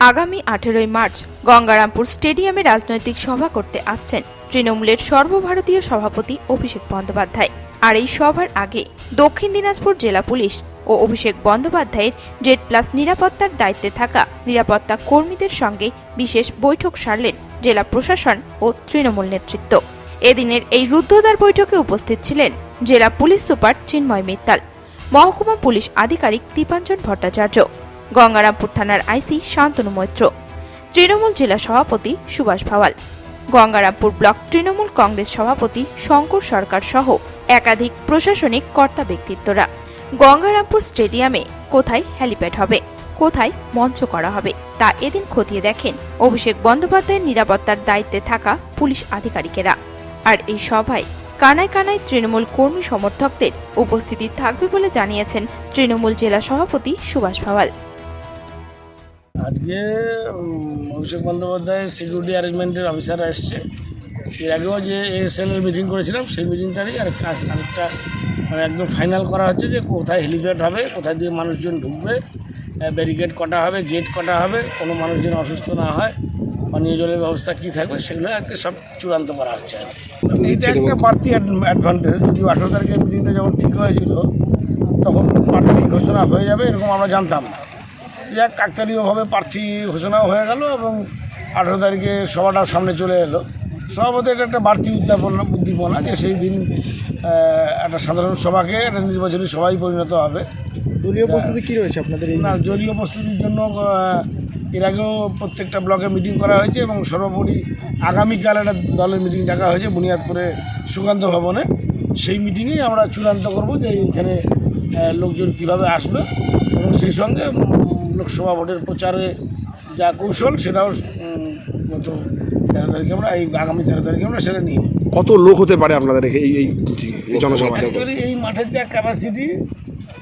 আগামী আঠেরোই মার্চ গঙ্গারামপুর স্টেডিয়ামে রাজনৈতিক সভা করতে আসছেন তৃণমূলের সর্বভারতীয় সভাপতি অভিষেক বন্দ্যোপাধ্যায়। আর এই সভার আগে দক্ষিণ দিনাজপুর জেলা পুলিশ ও অভিষেক বন্দ্যোপাধ্যায়ের জেড প্লাস নিরাপত্তার দায়িত্বে থাকা নিরাপত্তা কর্মীদের সঙ্গে বিশেষ বৈঠক সারলেন জেলা প্রশাসন ও তৃণমূল নেতৃত্ব। এদিনের এই রুদ্ধদ্বার বৈঠকে উপস্থিত ছিলেন জেলা পুলিশ সুপার চিন্ময় মিত্তাল, মহকুমা পুলিশ আধিকারিক দীপাঞ্জন ভট্টাচার্য। গঙ্গারামপুর থানার আইসি শান্তনু মৈত্র। তৃণমূল জেলা সভাপতি সুভাষ ভাওয়াল। গঙ্গারামপুর ব্লক তৃণমূল কংগ্রেস সভাপতি শঙ্কর সরকার সহ একাধিক প্রশাসনিক কর্তা ব্যক্তিত্বরা। গঙ্গারামপুর স্টেডিয়ামে কোথায় হ্যালিপ্যাড হবে, কোথায় মঞ্চ করা হবে, তা এদিন খতিয়ে দেখেন অভিষেক বন্দ্যোপাধ্যায়ের নিরাপত্তার দায়িত্বে থাকা পুলিশ আধিকারিকেরা। আর এই সভায় কানায় কানায় তৃণমূল কর্মী সমর্থকদের উপস্থিতি থাকবে বলে জানিয়েছেন তৃণমূল জেলা সভাপতি সুভাষ ভাওয়াল। আজকে অভিষেক বন্দ্যোপাধ্যায়ের সিকিউরিটি অ্যারেঞ্জমেন্টের অফিসাররা এসছে। এর আগেও যে এএসএল এর মিটিং করেছিলাম সেই মিটিংটারই আর কাজ আরেকটা মানে একদম ফাইনাল করা হচ্ছে যে কোথায় হেলিপ্যাড হবে কোথায় দিয়ে মানুষজন ঢুকবে ব্যারিকেড কটা হবে গেট কটা হবে কোনো মানুষজন অসুস্থ না হয় পানীয় জলের ব্যবস্থা কী থাকবে সেগুলো আজকে সব চূড়ান্ত করা হচ্ছে আর একটা বাড়তি অ্যাডভান্টেজ যদি আঠেরো তারিখের মিটিংটা যখন ঠিক হয়েছিল তখন প্রার্থী ঘোষণা হয়ে যাবে এরকম আমরা জানতাম না। যাক কাকতালীয়ভাবে প্রার্থী ঘোষণাও হয়ে গেল এবং আঠেরো তারিখে সভাটাও সামনে চলে এলো। সভাপতি এটা একটা বাড়তি উদ্যাপনা উদ্দীপনা যে সেই দিন একটা সাধারণ সভাকে একটা নির্বাচনী সভায় পরিণত হবে। দলীয় প্রস্তুতি কী রয়েছে আপনাদের না দলীয় প্রস্তুতির জন্য এর আগেও প্রত্যেকটা ব্লকে মিটিং করা হয়েছে এবং সর্বোপরি আগামীকাল একটা দলের মিটিং ডাকা হয়েছে বুনিয়াদপুরে সুকান্ত ভবনে। সেই মিটিংয়েই আমরা চূড়ান্ত করব যে এইখানে আহ, লোকজন কীভাবে আসবে এবং সেই সঙ্গে লোকসভা ভোটের প্রচারে যা কৌশল সেটাও গত তেরো তারিখে আমরা এই আগামী তেরো তারিখে আমরা সেটা নিয়ে কত লোক হতে পারে আপনাদের এই এই এই অ্যাকচুয়ালি এই মাঠের যা ক্যাপাসিটি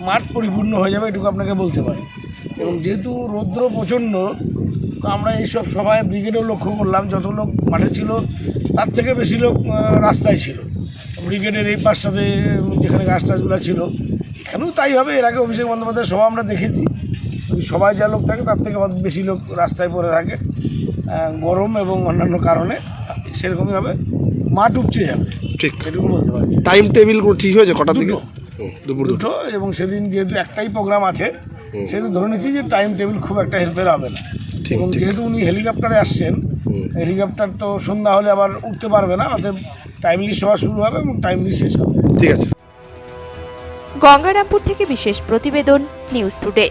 মাঠ পরিপূর্ণ হয়ে যাবে এটুকু আপনাকে বলতে পারি। এবং যেহেতু রৌদ্র প্রচণ্ড তো আমরা এইসব সভায় ব্রিগেডেও লক্ষ্য করলাম যত লোক মাঠে ছিল তার থেকে বেশি লোক রাস্তায় ছিল। ব্রিগেডের এই পাশটাতে যেখানে গাছ টাছগুলো ছিল এখানেও তাই হবে এর আগে অভিষেক বন্দ্যোপাধ্যায়ের সভা আমরা দেখেছি। সবাই যা লোক থাকে তার থেকে বেশি লোক রাস্তায় পড়ে থাকে। গরম এবং অন্যান্য কারণে সেরকমই হবে। মাঠ উপচে যাবে। ঠিক। এটুকু বলতে পারি টাইম টেবিল ঠিক হয়েছে দিকে? দুটো। দুপুর দুটো দুটো। এবং সেদিন যেহেতু একটাই প্রোগ্রাম আছে সেহেতু ধরে নিচ্ছি যে টাইম টেবিল খুব একটা হেল্পের হবে না। এবং যেহেতু উনি হেলিকপ্টারে আসছেন হেলিকপ্টার তো সন্ধ্যা হলে আবার উঠতে পারবে না অতএব টাইমলি সভা শুরু হবে এবং টাইমলি শেষ হবে। ঠিক আছে। গঙ্গারামপুর থেকে বিশেষ প্রতিবেদন নিউজ টুডে